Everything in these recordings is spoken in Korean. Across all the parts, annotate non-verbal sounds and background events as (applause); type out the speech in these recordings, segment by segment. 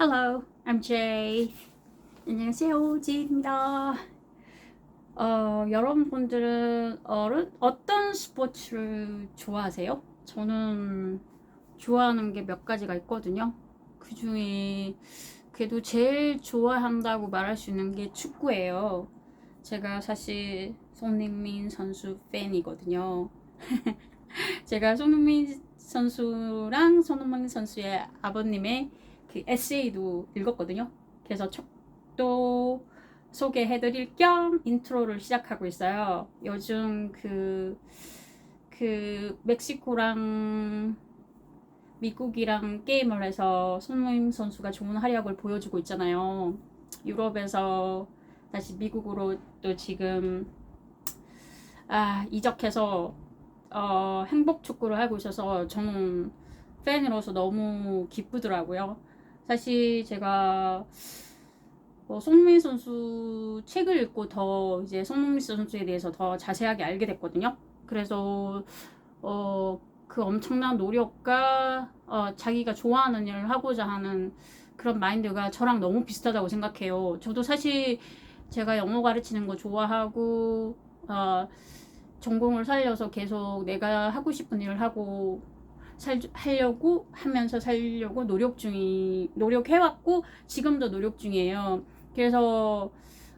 Hello, I'm Jay. 안녕하세요, 제이입니다. 어, 여러분들은 어른, 어떤 스포츠를 좋아하세요? 저는 좋아하는 게 몇 가지가 있거든요. 그 중에 그래도 제일 좋아한다고 말할 수 있는 게 축구예요. 제가 사실 손흥민 선수 팬이거든요. (laughs) 제가 손흥민 선수랑 손흥민 선수의 아버님의 그 에세이도 읽었거든요. 그래서 또 소개해드릴 겸 인트로를 시작하고 있어요. 요즘 그, 그, 멕시코랑 미국이랑 게임을 해서 손흥민 선수가 좋은 활약을 보여주고 있잖아요. 유럽에서 다시 미국으로 또 지금, 아, 이적해서, 어, 행복 축구를 하고 있어서 저는 팬으로서 너무 기쁘더라고요. 사실 제가 어, 손흥민 선수 책을 읽고 더 이제 손흥민 선수에 대해서 더 자세하게 알게 됐거든요. 그래서 어, 그 엄청난 노력과 어, 자기가 좋아하는 일을 하고자 하는 그런 마인드가 저랑 너무 비슷하다고 생각해요. 저도 사실 제가 영어 가르치는 거 좋아하고 어, 전공을 살려서 계속 내가 하고 싶은 일을 하고 살, 하려고 하면서 살려고 노력 중이 노력해왔고 지금도 노력 중이에요. 그래서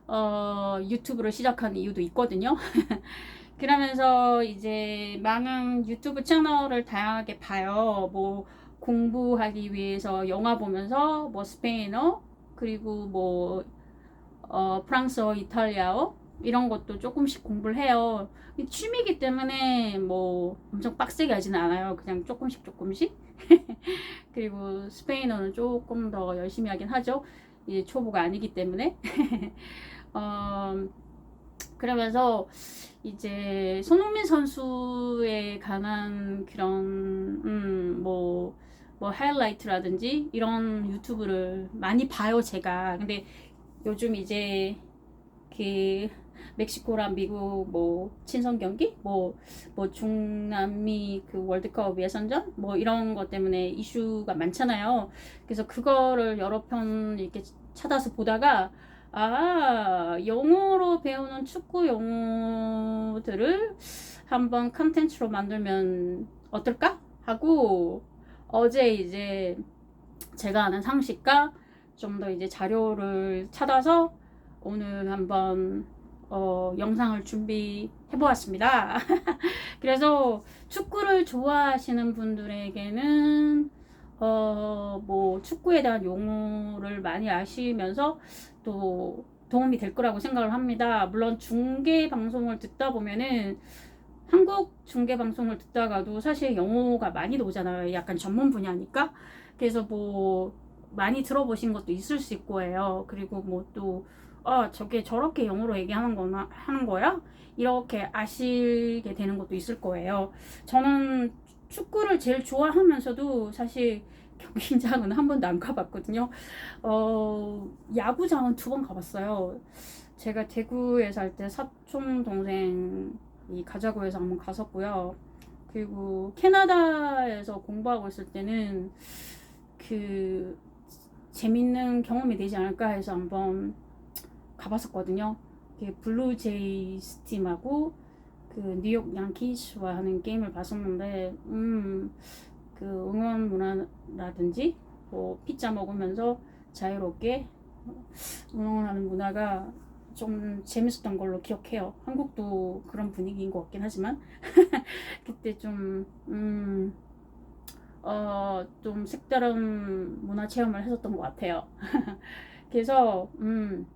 어, 유튜브를 시작한 이유도 있거든요. (laughs) 그러면서 이제 많은 유튜브 채널을 다양하게 봐요. 뭐 공부하기 위해서 영화 보면서 뭐 스페인어 그리고 뭐 어, 프랑스어, 이탈리아어 이런 것도 조금씩 공부를 해요. 취미이기 때문에 뭐 엄청 빡세게 하지는 않아요. 그냥 조금씩 조금씩. (laughs) 그리고 스페인어는 조금 더 열심히 하긴 하죠. 이제 초보가 아니기 때문에. (laughs) 어, 그러면서 이제 손흥민 선수에 관한 그런 음, 뭐, 뭐 하이라이트라든지 이런 유튜브를 많이 봐요, 제가. 근데 요즘 이제 그 멕시코랑 미국 뭐 친선 경기? 뭐 뭐 중남미 그 월드컵 예선전? 뭐 이런 것 때문에 이슈가 많잖아요. 그래서 그거를 여러 편 이렇게 찾아서 보다가 아 영어로 배우는 축구 용어들을 한번 컨텐츠로 만들면 어떨까? 하고 어제 이제 제가 아는 상식과 좀 더 이제 자료를 찾아서 오늘 한번 어, 영상을 준비해 보았습니다. (laughs) 그래서 축구를 좋아하시는 분들에게는 어, 뭐 축구에 대한 용어를 많이 아시면서 또 도움이 될 거라고 생각을 합니다. 물론 중계 방송을 듣다 보면은 한국 중계 방송을 듣다가도 사실 영어가 많이 나오잖아요. 약간 전문 분야니까. 그래서 뭐 많이 들어보신 것도 있을 수 있고 해요. 그리고 뭐또 아, 저게 저렇게 영어로 얘기하는 거나, 하는 거야? 이렇게 아시게 되는 것도 있을 거예요. 저는 축구를 제일 좋아하면서도 사실 경기장은 한 번도 안 가봤거든요. 어, 야구장은 두 번 가봤어요. 제가 대구에 살 때 사촌 동생이 가자고 해서 한번 갔었고요. 그리고 캐나다에서 공부하고 있을 때는 그 재밌는 경험이 되지 않을까 해서 한번 가봤었거든요. 블루제이스 팀하고 그 뉴욕 양키스와 하는 게임을 봤었는데 음, 그 응원 문화라든지 뭐 피자 먹으면서 자유롭게 응원하는 문화가 좀 재밌었던 걸로 기억해요. 한국도 그런 분위기인 것 같긴 하지만 (laughs) 그때 좀 음, 어, 좀 색다른 문화 체험을 했었던 것 같아요. (laughs) 그래서 음,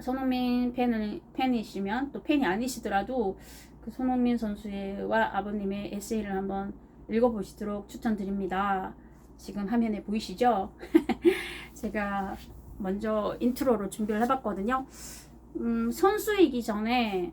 손흥민 팬을, 팬이시면 또 팬이 아니시더라도 그 손흥민 선수와 아버님의 에세이를 한번 읽어보시도록 추천드립니다. 지금 화면에 보이시죠? (laughs) 제가 먼저 인트로로 준비를 해봤거든요. 음, 선수이기 전에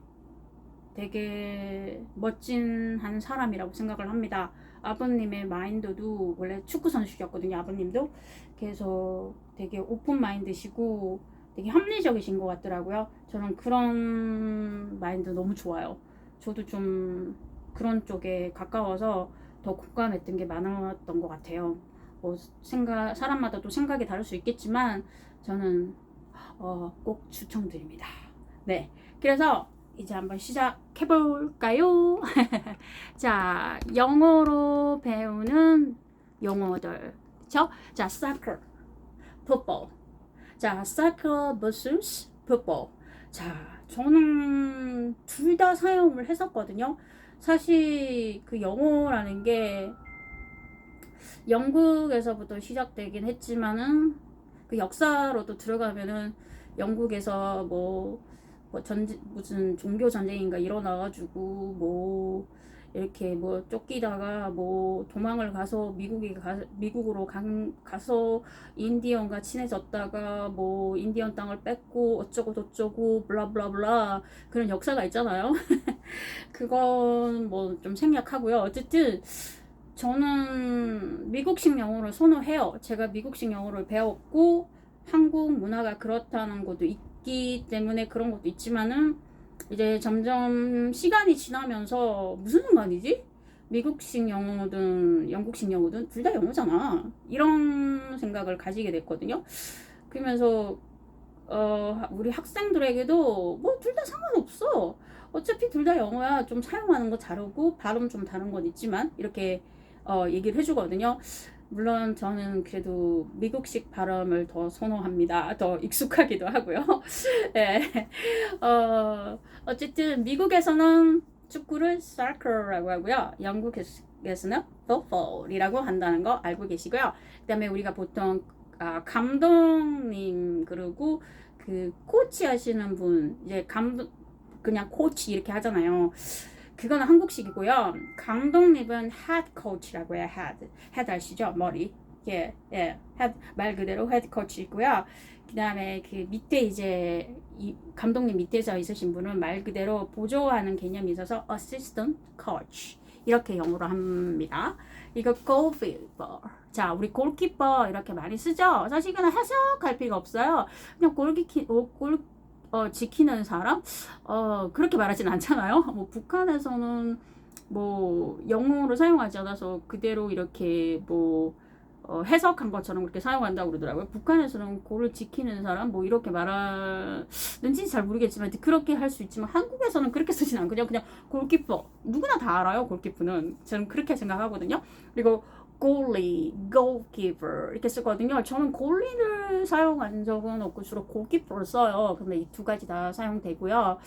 되게 멋진 한 사람이라고 생각을 합니다. 아버님의 마인드도 원래 축구 선수였거든요. 아버님도 그래서 되게 오픈 마인드시고 되게 합리적이신 것 같더라고요. 저는 그런 마인드 너무 좋아요. 저도 좀 그런 쪽에 가까워서 더 공감했던 게 많았던 것 같아요. 뭐 생각 사람마다 또 생각이 다를 수 있겠지만 저는 어, 꼭 추천드립니다. 네, 그래서 이제 한번 시작해 볼까요? (laughs) 자, 영어로 배우는 용어들, 그렇죠? 자, soccer, football. 자, football. 자, 저는 둘 다 사용을 했었거든요. 사실 그 영어라는 게 영국에서부터 시작되긴 했지만은 그 역사로도 들어가면은 영국에서 뭐, 뭐 전지, 무슨 종교 전쟁인가 일어나가지고 뭐 이렇게 뭐 쫓기다가 뭐 도망을 가서 미국에 가, 미국으로 간, 가서 인디언과 친해졌다가 뭐 인디언 땅을 뺏고 어쩌고 저쩌고 블라블라블라 그런 역사가 있잖아요. (laughs) 그건 뭐 좀 생략하고요. 어쨌든 저는 미국식 영어를 선호해요. 제가 미국식 영어를 배웠고 한국 문화가 그렇다는 것도 있기 때문에 그런 것도 있지만은 이제 점점 시간이 지나면서 무슨 상관이지? 미국식 영어든 영국식 영어든 둘 다 영어잖아. 이런 생각을 가지게 됐거든요. 그러면서 어, 우리 학생들에게도 뭐 둘 다 상관없어. 어차피 둘 다 영어야. 좀 사용하는 거 다르고 발음 좀 다른 건 있지만 이렇게 어, 얘기를 해주거든요. 물론 저는 그래도 미국식 발음을 더 선호합니다. 더 익숙하기도 하고요. (laughs) 네. 어, 어쨌든 미국에서는 축구를 soccer라고 하고요. 영국에서는 football이라고 한다는 거 알고 계시고요. 그다음에 우리가 보통 아, 감독님 그리고 그 코치 하시는 분 이제 감독 그냥 코치 이렇게 하잖아요. 그거는 한국식이고요. 감독님은 head coach라고 해요. head. head 아시죠? 머리. 예, 예. head, 말 그대로 head coach이고요. 그 다음에 그 밑에 이제 이 감독님 밑에서 있으신 분은 말 그대로 보조하는 개념이 있어서 assistant coach. 이렇게 영어로 합니다. 이거 goalkeeper. 자, 우리 골키퍼 이렇게 많이 쓰죠? 사실 이거는 해석할 필요가 없어요. 그냥 골키키, 골, 어, 지키는 사람? 어, 그렇게 말하진 않잖아요. (laughs) 뭐, 북한에서는 뭐, 영어로 사용하지 않아서 그대로 이렇게 뭐, 어, 해석한 것처럼 그렇게 사용한다고 그러더라고요. 북한에서는 고를 지키는 사람, 뭐, 이렇게 말하는지 잘 모르겠지만, 그렇게 할 수 있지만, 한국에서는 그렇게 쓰진 않거든요. 그냥 골키퍼. 누구나 다 알아요, 골키퍼는. 저는 그렇게 생각하거든요. 그리고 goalie, goalkeeper 이렇게 쓰거든요. 저는 골리를 사용한 적은 없고 주로 골키퍼를 써요. 근데 이 두 가지 다 사용되고요.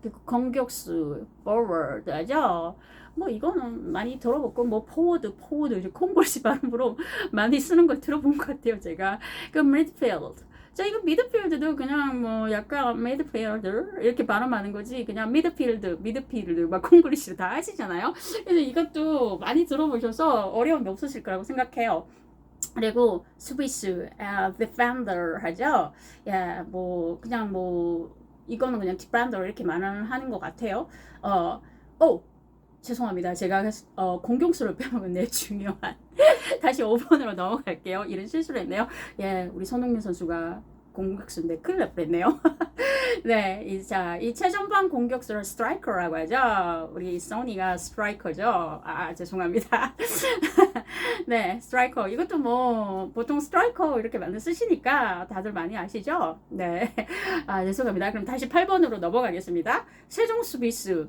그리고 공격수, forward 하죠. 뭐 이거는 많이 들어봤고 뭐 포워드, 포워드 이제 콩골시 발음으로 (laughs) 많이 쓰는 걸 들어본 것 같아요. 제가 그 midfield. 자, 이거 미드필드도 그냥 뭐 약간 미드필드 이렇게 발음하는 거지. 그냥 미드필드, 미드필드 막 콩글리시로 다 하시잖아요. 그래서 이것도 많이 들어보셔서 어려움이 없으실 거라고 생각해요. 그리고 스위스, 아, defender 하죠. 야, 뭐 그냥 뭐 이거는 그냥 defender 이렇게 말하는 것 같아요. 어, 오. 죄송합니다. 제가 어, 공격수를 빼먹었네요. 중요한. (laughs) 다시 5번으로 넘어갈게요. 이런 실수를 했네요. 예, 우리 손흥민 선수가 공격수인데 큰일 날 뻔했네요. (laughs) 네, 이, 자, 이 최전방 공격수를 스트라이커라고 하죠. 우리 소니가 스트라이커죠. 아, 죄송합니다. (laughs) 네, 스트라이커. 이것도 뭐, 보통 스트라이커 이렇게 많이 쓰시니까 다들 많이 아시죠? 네. 아, 죄송합니다. 그럼 다시 8번으로 넘어가겠습니다. 세종 수비수.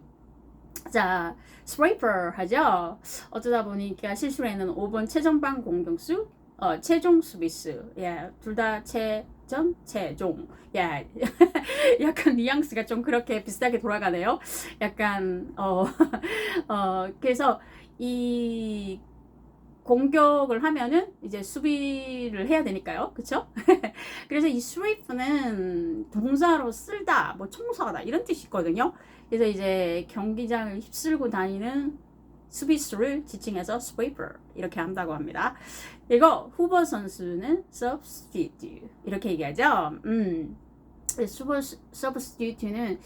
자, 스웨이퍼 하죠. 어쩌다 보니까 실수로 했는 5번 최전방 공격수, 어, 최종 수비수. 예, 둘 다 최전, 최종. 예, (laughs) 약간 뉘앙스가 좀 그렇게 비슷하게 돌아가네요. 약간, 어, (laughs) 어, 그래서 이 공격을 하면은 이제 수비를 해야 되니까요. 그쵸? (laughs) 그래서 이 sweep는 동사로 쓸다, 뭐 청소하다 이런 뜻이 있거든요. 그래서 이제 경기장을 휩쓸고 다니는 수비수를 지칭해서 sweeper 이렇게 한다고 합니다. 그리고 후보 선수는 substitute 이렇게 얘기하죠. 음, substitute는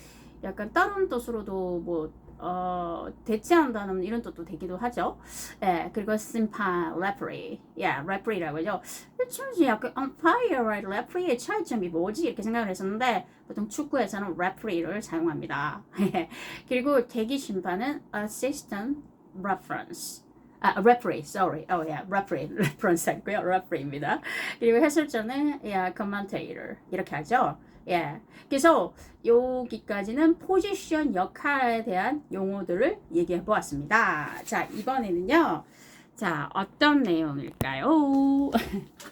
약간 다른 뜻으로도 뭐 어, 대체한다는 이런 뜻도 되기도 하죠. 예, 그리고 심판, referee, 예, referee라고 하죠. 춤이 약간 umpire, right, referee의 차이점이 뭐지? 이렇게 생각을 했었는데 보통 축구에서는 referee를 사용합니다. 그리고 대기 심판은 assistant reference, 아, referee, sorry. Oh, yeah, referee. reference 했고요. referee입니다. 그리고 해설자는 yeah, commentator. 이렇게 하죠. 예. 그래서 여기까지는 포지션 역할에 대한 용어들을 얘기해 보았습니다. 자, 이번에는요. 자, 어떤 내용일까요? (laughs)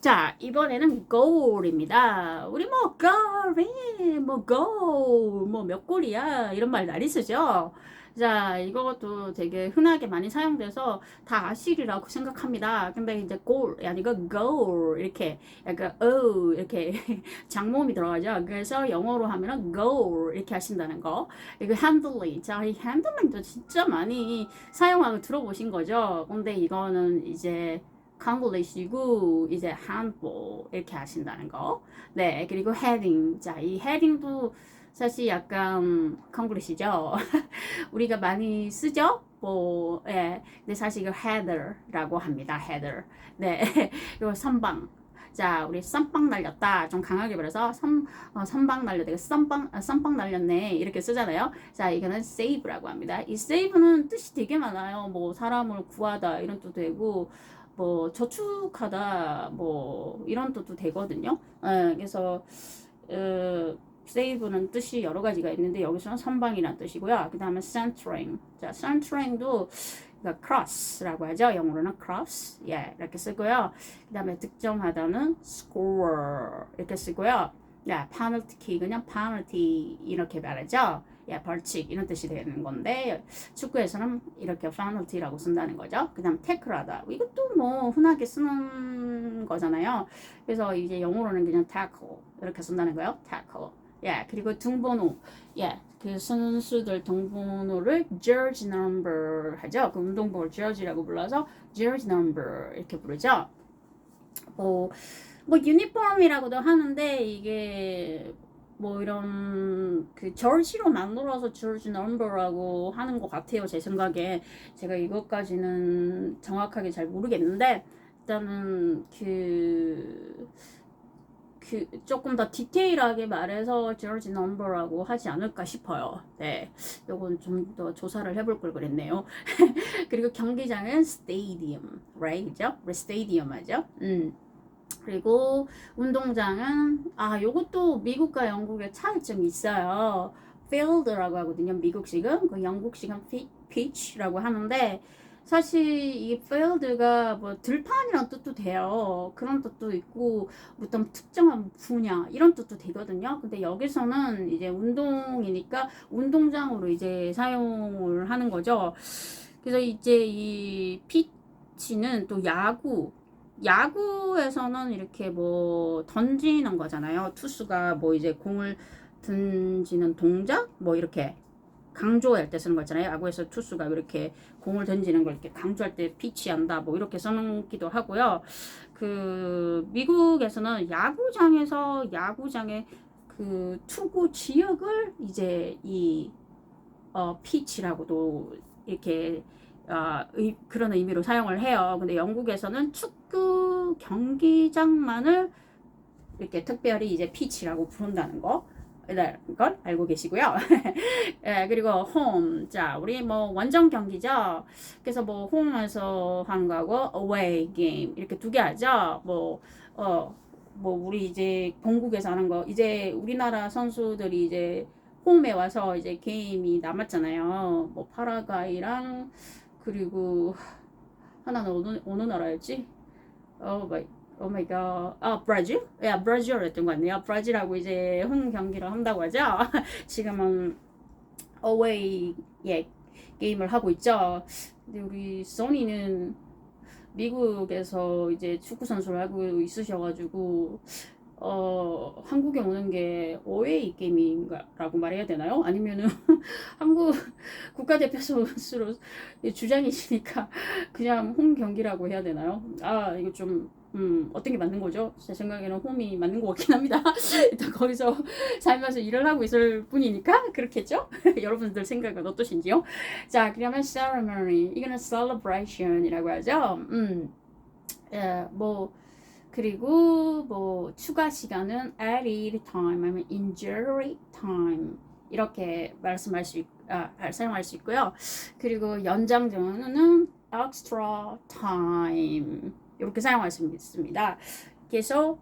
자, 이번에는 goal입니다. 우리 뭐 goal, 뭐 goal, 뭐 몇 골이야 이런 말 많이 쓰죠. 자, 이것도 되게 흔하게 많이 사용돼서 다 아시리라고 생각합니다. 근데 이제 goal 아니고 goal 이렇게 약간 어 이렇게 (laughs) 장모음이 들어가죠. 그래서 영어로 하면은 goal 이렇게 하신다는 거. 이거 handling. 자, 이 handling도 진짜 많이 사용하고 들어보신 거죠. 근데 이거는 이제 콩글리시고 이제 handball 이렇게 하신다는 거. 네, 그리고 heading. 자, 이 heading도 사실 약간 콩글리시죠. (laughs) 우리가 많이 쓰죠. 뭐, 예. 근데 사실 이거 header라고 합니다. header. 네, (laughs) 이거 선방. 자, 우리 쌈빵 날렸다. 좀 강하게 말해서 선, 어, 선방 날렸다. 쌈빵, 아, 쌈빵 날렸네. 이렇게 쓰잖아요. 자, 이거는 save라고 합니다. 이 save는 뜻이 되게 많아요. 뭐, 사람을 구하다. 이런 뜻도 되고, 뭐 저축하다 뭐 이런 뜻도 되거든요. 예, 그래서 어, 세이브는 뜻이 여러 가지가 있는데 여기서는 선방이라는 뜻이고요. 그 다음에 centering. 자, centering도 그러니까 cross라고 하죠. 영어로는 cross. 예, 이렇게 쓰고요. 그 다음에 득점하다는 score 이렇게 쓰고요. 야, penalty kick 그냥 penalty 이렇게 말하죠. 예, 벌칙 이런 뜻이 되는 건데 축구에서는 이렇게 penalty라고 쓴다는 거죠. 그다음 tackle하다 이것도 뭐 흔하게 쓰는 거잖아요. 그래서 이제 영어로는 그냥 tackle 이렇게 쓴다는 거예요. tackle. 예, 그리고 등번호. 예, 그 선수들 등번호를 jersey number 하죠. 그 운동복을 jersey라고 불러서 jersey number 이렇게 부르죠. 뭐, 뭐 유니폼이라고도 하는데 이게 뭐 이런 그 절시로 만들어서 절시 넘버라고 하는 것 같아요 제 생각에 제가 이것까지는 정확하게 잘 모르겠는데 일단은 그, 그 조금 더 디테일하게 말해서 절시 넘버라고 하지 않을까 싶어요 네 요건 좀 더 조사를 해볼 걸 그랬네요 (laughs) 그리고 경기장은 stadium right 그죠? stadium 하죠 음. 그리고 운동장은 아 요것도 미국과 영국의 차이점이 있어요. field라고 하거든요. 미국식은 그 영국식은 pitch라고 하는데 사실 이 field가 뭐 들판이란 뜻도 돼요. 그런 뜻도 있고 어떤 특정한 분야 이런 뜻도 되거든요. 근데 여기서는 이제 운동이니까 운동장으로 이제 사용을 하는 거죠. 그래서 이제 이 피치는 또 야구 야구에서는 이렇게 뭐 던지는 거잖아요. 투수가 뭐 이제 공을 던지는 동작 뭐 이렇게 강조할 때 쓰는 거 있잖아요. 야구에서 투수가 이렇게 공을 던지는 걸 이렇게 강조할 때 피치한다 뭐 이렇게 써놓기도 하고요. 그 미국에서는 야구장에서 야구장의 그 투구 지역을 이제 이 어, 피치라고도 이렇게 어, 의, 그런 의미로 사용을 해요. 근데 영국에서는 축구 경기장만을 이렇게 특별히 이제 피치라고 부른다는 거. 걸 알고 계시고요. (laughs) 예, 그리고 홈. 자, 우리 뭐 원정 경기죠. 그래서 뭐 홈에서 하는 거하고 away game 이렇게 두 개 하죠. 뭐 어, 뭐 우리 이제 본국에서 하는 거 이제 우리나라 선수들이 이제 홈에 와서 이제 게임이 남았잖아요. 뭐 파라과이랑 그리고 하나는 어느, 어느 나라였지? 어 마이 오 마이 갓. 아, 브라질? 야, 브라질이었던 것 같네요. 브라질하고 이제 홈 경기를 한다고 하죠. (laughs) 지금은 어웨이 예, 게임을 하고 있죠. 근데 우리 소니는 미국에서 이제 축구 선수를 하고 있으셔가지고 어, 한국에 오는 게 어웨이 게임인가라고 말해야 되나요? 아니면은 (laughs) 한국 국가대표 선수로 주장이시니까 그냥 홈 경기라고 해야 되나요? 아, 이거 좀 음, 어떤 게 맞는 거죠? 제 생각에는 홈이 맞는 것 같긴 합니다. (laughs) 일단 거기서 살면서 일을 하고 있을 뿐이니까 그렇겠죠? (laughs) 여러분들 생각은 어떠신지요? 자, 그러면 ceremony 이거는 celebration이라고 하죠. 음, 예, 뭐 그리고 뭐 추가 시간은 added time 아니면 injury time 이렇게 말씀할 수 있, 아, 사용할 수 있고요. 그리고 연장전은 extra time 이렇게 사용할 수 있습니다. 그래서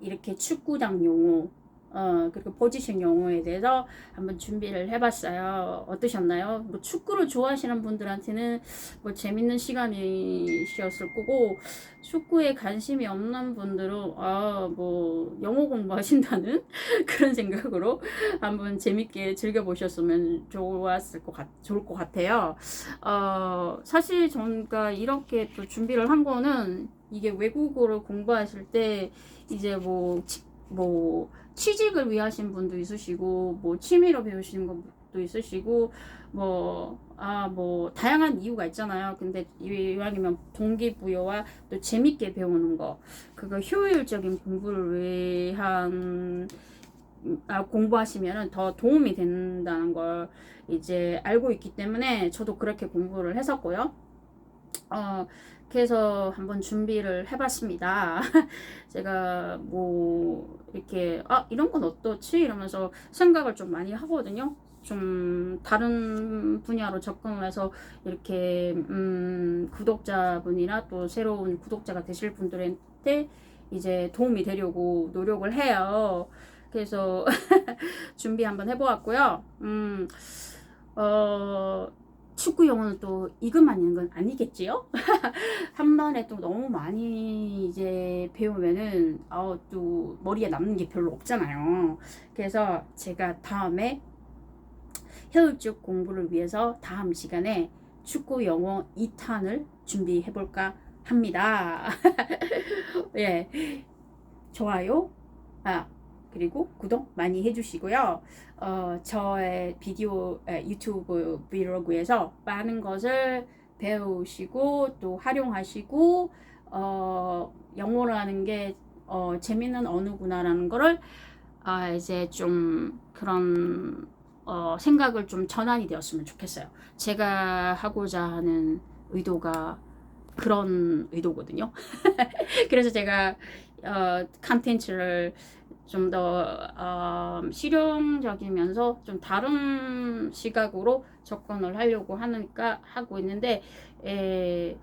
이렇게 축구장 용어 어, 그리고 포지션 용어에 대해서 한번 준비를 해봤어요. 어떠셨나요? 뭐 축구를 좋아하시는 분들한테는 뭐 재밌는 시간이셨을 거고, 축구에 관심이 없는 분들은, 아, 뭐, 영어 공부하신다는 (laughs) 그런 생각으로 한번 재밌게 즐겨보셨으면 좋았을 것 같, 좋을 것 같아요. 어, 사실 저가 이렇게 또 준비를 한 거는 이게 외국어를 공부하실 때 이제 뭐, 치- 뭐, 취직을 위하신 분도 있으시고, 뭐, 취미로 배우시는 것도 있으시고, 뭐, 아, 뭐, 다양한 이유가 있잖아요. 근데 이왕이면 동기부여와 또 재밌게 배우는 거, 그거 효율적인 공부를 위한, 아, 공부하시면 더 도움이 된다는 걸 이제 알고 있기 때문에 저도 그렇게 공부를 했었고요. 어, 그래서 한번 준비를 해봤습니다. (laughs) 제가 뭐 이렇게 아 이런 건 어떻지 이러면서 생각을 좀 많이 하거든요. 좀 다른 분야로 접근을 해서 이렇게 음 구독자분이나 또 새로운 구독자가 되실 분들한테 이제 도움이 되려고 노력을 해요. 그래서 (laughs) 준비 한번 해보았고요. 음, 어, 축구 영어는 또 이것만 있는 건 아니겠지요? (laughs) 한 번에 또 너무 많이 이제 배우면은 어, 또 머리에 남는 게 별로 없잖아요. 그래서 제가 다음에 효율적 공부를 위해서 다음 시간에 축구 영어 2탄을 준비해 볼까 합니다. (laughs) 예. 좋아요. 아, 그리고 구독 많이 해주시고요. 어, 저의 비디오 에, 유튜브 브이로그에서 많은 것을 배우시고 또 활용하시고 어, 영어라는 게 어, 재밌는 언어구나라는 거를 아, 이제 좀 그런 어, 생각을 좀 전환이 되었으면 좋겠어요. 제가 하고자 하는 의도가 그런 의도거든요. (laughs) 그래서 제가 어, 컨텐츠를 좀더 어, 실용적이면서 좀 다른 시각으로 접근을 하려고 하니까 하고 있는데 에,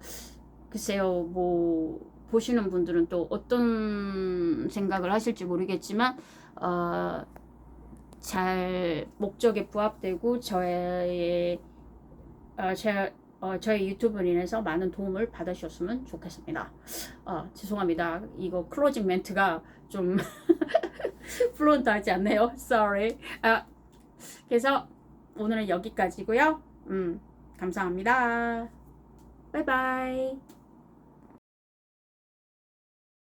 글쎄요 뭐 보시는 분들은 또 어떤 생각을 하실지 모르겠지만 어, 잘 목적에 부합되고 저의 어, 제, 어, 저희 유튜브로 인해서 많은 도움을 받으셨으면 좋겠습니다. 어, 죄송합니다. 이거 클로징 멘트가 좀 (laughs) 플루언트하지 않네요. Sorry. 아, 그래서 오늘은 여기까지고요. 음, 감사합니다. 바이바이.